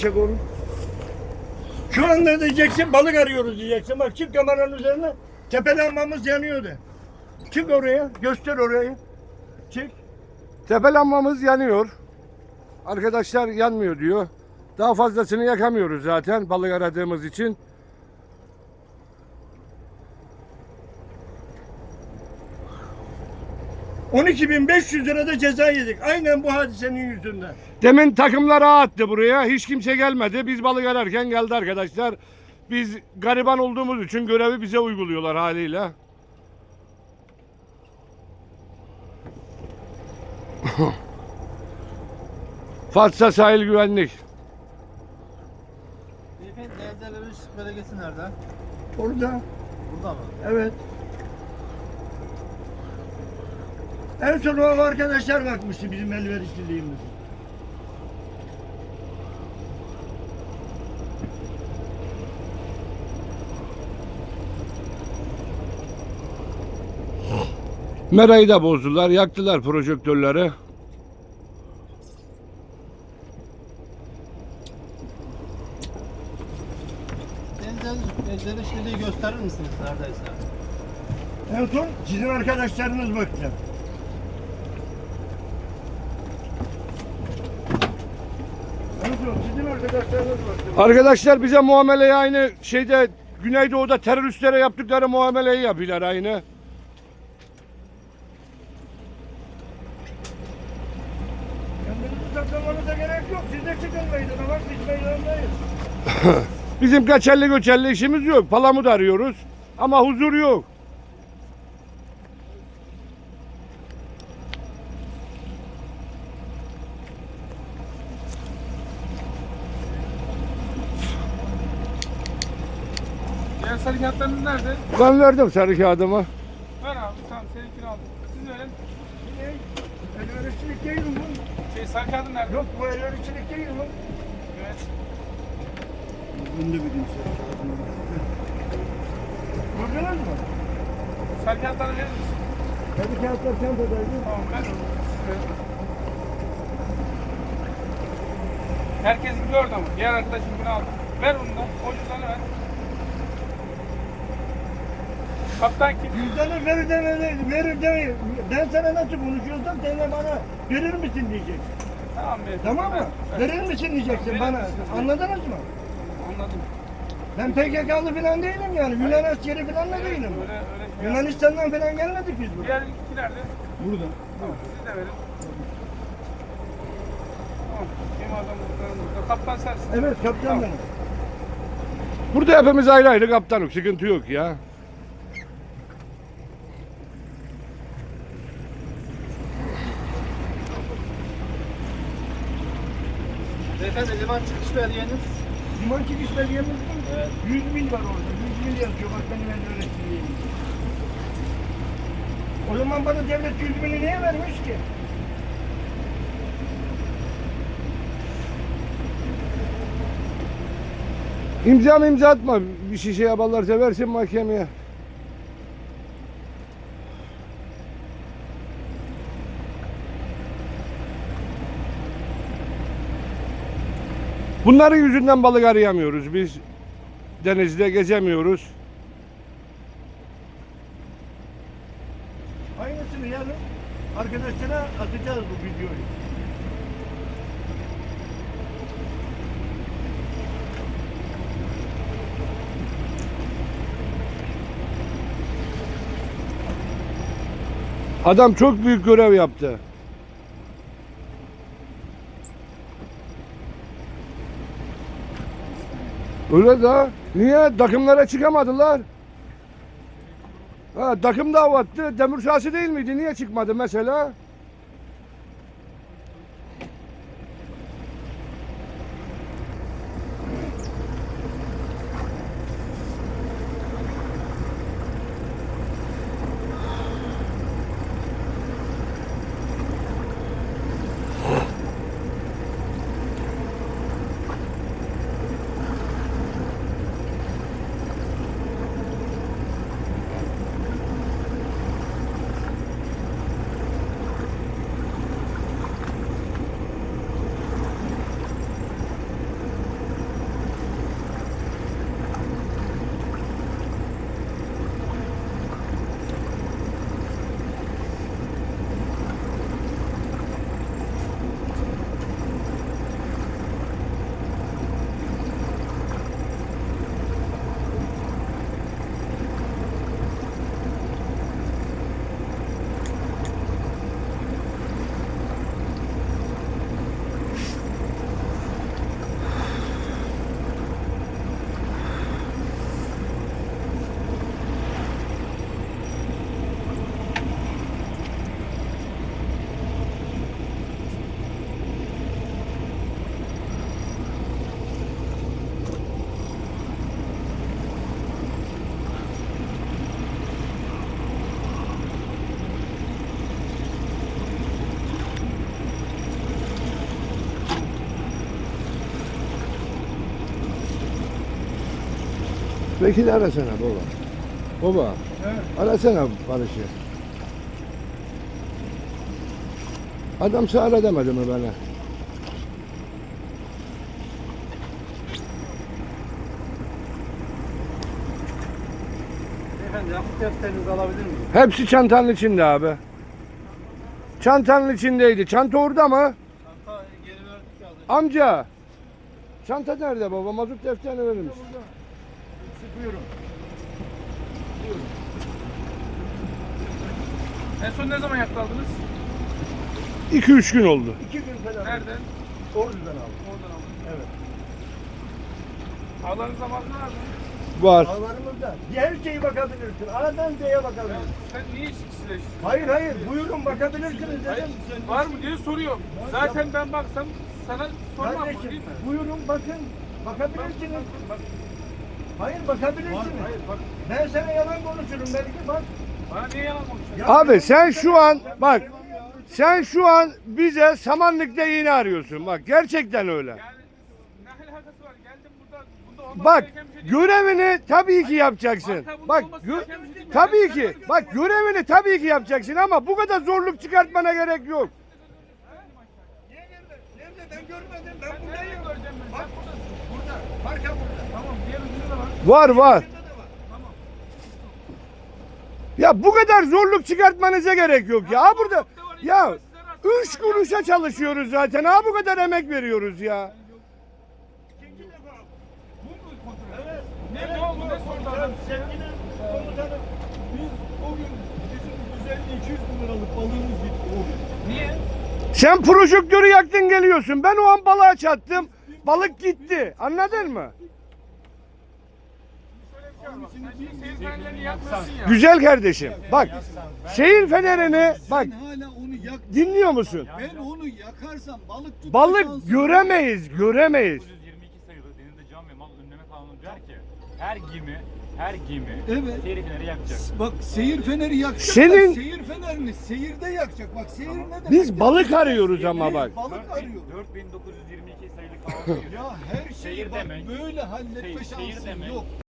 Çek oğlum. Şu anda diyeceksin balık arıyoruz diyeceksin. Bak çık kameranın üzerine. Tepelenmemiz yanıyor de. Çık oraya. Göster orayı. Çık. Tepe lambamız yanıyor. Arkadaşlar yanmıyor diyor. Daha fazlasını yakamıyoruz zaten balık aradığımız için. ...12.500 lirada ceza yedik. Aynen bu hadisenin yüzünden. Demin takımlar attı buraya. Hiç kimse gelmedi. Biz balık ararken geldi arkadaşlar. Biz gariban olduğumuz için görevi bize uyguluyorlar haliyle. Fatsa Sahil Güvenlik. Beyefendi değerlendirme belgesi nerede? Orada. Burada mı? Evet. En son o arkadaşlar bakmıştı bizim elverişliliğimize. Merayı da bozdular. Yaktılar projektörleri. Benzer elverişliliği gösterir misiniz neredeyse? En son sizin arkadaşlarınız baktı. En son sizin arkadaşlarınız baktı. Arkadaşlar bize muameleyi aynı şeyde Güneydoğu'da teröristlere yaptıkları muameleyi yapıyorlar aynı. Kendinizi saklamanıza gerek yok. Siz de çıkın meydana. Bak biz meydandayız. Bizim kaçerli göçerli işimiz yok. Palamut arıyoruz. Ama huzur yok. Diğer sarı kağıtlarınız nerede? Ben verdim sarı kağıdımı. Ver abi tamam seninkini aldım. Siz verin. Elverişçilik değil bu. Şey sarı kağıdın nerede? Yok bu elverişçilik değil bu. Bunu da bileyim Gördünüz mü? Sarı kağıtları verir misin? Hadi kağıtlar çantadaydı. Tamam ver onu. Siz verin. Herkesin gördü ama. Diğer arkadaşımkini aldım. Ver onu da. O cüzdanı ver. Kaptan kim? Cüzdanı verir demedi, verir demedi. Ben sana nasıl konuşuyorsam sen de bana verir misin diyeceksin. Tamam beyefendi. Tamam mı? Ver, ver. Verir misin diyeceksin Verir bana. misin? Anladınız mı? Anladım. Ben PKK'lı falan değilim yani. Yunan askeri falan da değilim. Öyle, öyle şey. Yunanistan'dan falan gelmedik biz buraya. Diğer iki nerede? Burada. Tamam, siz de verin. Tamam. Kim adamı burada? Kaptan sensin. Evet kaptan Tamam. benim. Burada hepimiz ayrı ayrı kaptanım. Sıkıntı yok ya. Beyefendi liman çıkış belgeniz. Liman çıkış belgemiz mi? Evet. 100 mil var orada. 100 mil yazıyor. Bak benim elverişçiliğim. O zaman bana devlet 100 mili niye vermiş ki? İmza mı imza atma. Bir şişe yaparlarsa versin mahkemeye. Bunların yüzünden balık arayamıyoruz biz. Denizde gezemiyoruz. Aynısını yarın arkadaşlara atacağız bu videoyu. Adam çok büyük görev yaptı. Öyle da. Niye? Takımlara çıkamadılar. Ha, takım da attı. Demir sahası değil miydi? Niye çıkmadı mesela? Vekili arasana baba. Baba. Arasana Barış'ı. Adam sağır demedi mi bana? Beyefendi yakıt defterinizi alabilir miyim? Hepsi çantanın içinde abi. Çantanın içindeydi. Çanta orada mı? Çanta geri verdik ya. Amca. Çanta nerede baba? Mazot defterini verir misin? Buyurun. En son ne zaman yakaladınız? 2-3 gün oldu. İki gün falan. Nereden? Ordu'dan aldım. Oradan aldım. Evet. Ağların zamanı nerede? Var. Ağlarımızda. Her şeyi bakabilirsin. A'dan Z'ye Ya bakabilirsin. sen niye işsizleştin? Hayır hayır. Buyurun bakabilirsiniz Hayır, dedim. var mı diye soruyorum. Zaten ben baksam sana sormam mı Kardeşim mi? buyurun bakın. Bakabilirsiniz. Bak, Hayır bakabilirsiniz. hayır bak. Ben sana yalan konuşurum belki bak. Bana niye yalan konuşuyorsun? Abi sen şu an bak sen şu an bize samanlıkta iğne arıyorsun. Bak gerçekten öyle. Yani ne alakası var? Geldim burada, bunda olması Bak şey görevini tabii ki yapacaksın. Bak gö- şey tabii ki. Bak görevini tabii ki yapacaksın ama bu kadar zorluk çıkartmana gerek yok. Ben görmedim. Ben buradayım. göreceğim ben? Bak buradasın. burada. Marka burada. Tamam, diğer ucunda da var. Var var. Tamam. Ya bu kadar zorluk çıkartmanıza gerek yok ya. Ha burada ya üç kuruşa çalışıyoruz zaten. Ha bu kadar emek veriyoruz ya. İkinci defa. Bu mu kontrol? Evet. Ne Evet, ne oldu? Ne sordu Komutan, adam? Sevgili komutanım. Biz o gün bizim 150-200 bin liralık balığımız gitti o gün. Niye? Sen projektörü yaktın geliyorsun. Ben o an balığa çattım. Balık gitti. Anladın mı? Güzel kardeşim. Bak seyir fenerini bak Sen hala onu yak. dinliyor musun? Ben onu yakarsam balık tutma Balık göremeyiz, göremeyiz. 922 sayılı denizde can ve mal önleme kanunu der ki her gemi her gemi Evet. seyir feneri yakacak. Bak seyir feneri yakacak. Senin- Seyir fenerini seyirde yakacak. Bak seyir ne demek? Biz balık arıyoruz ama bak. Balık 4000 arıyoruz. 4922 sayılı kanuna göre Ya her şey Seyir bak demek. böyle halletme Seyir- seyir şansın demek. yok.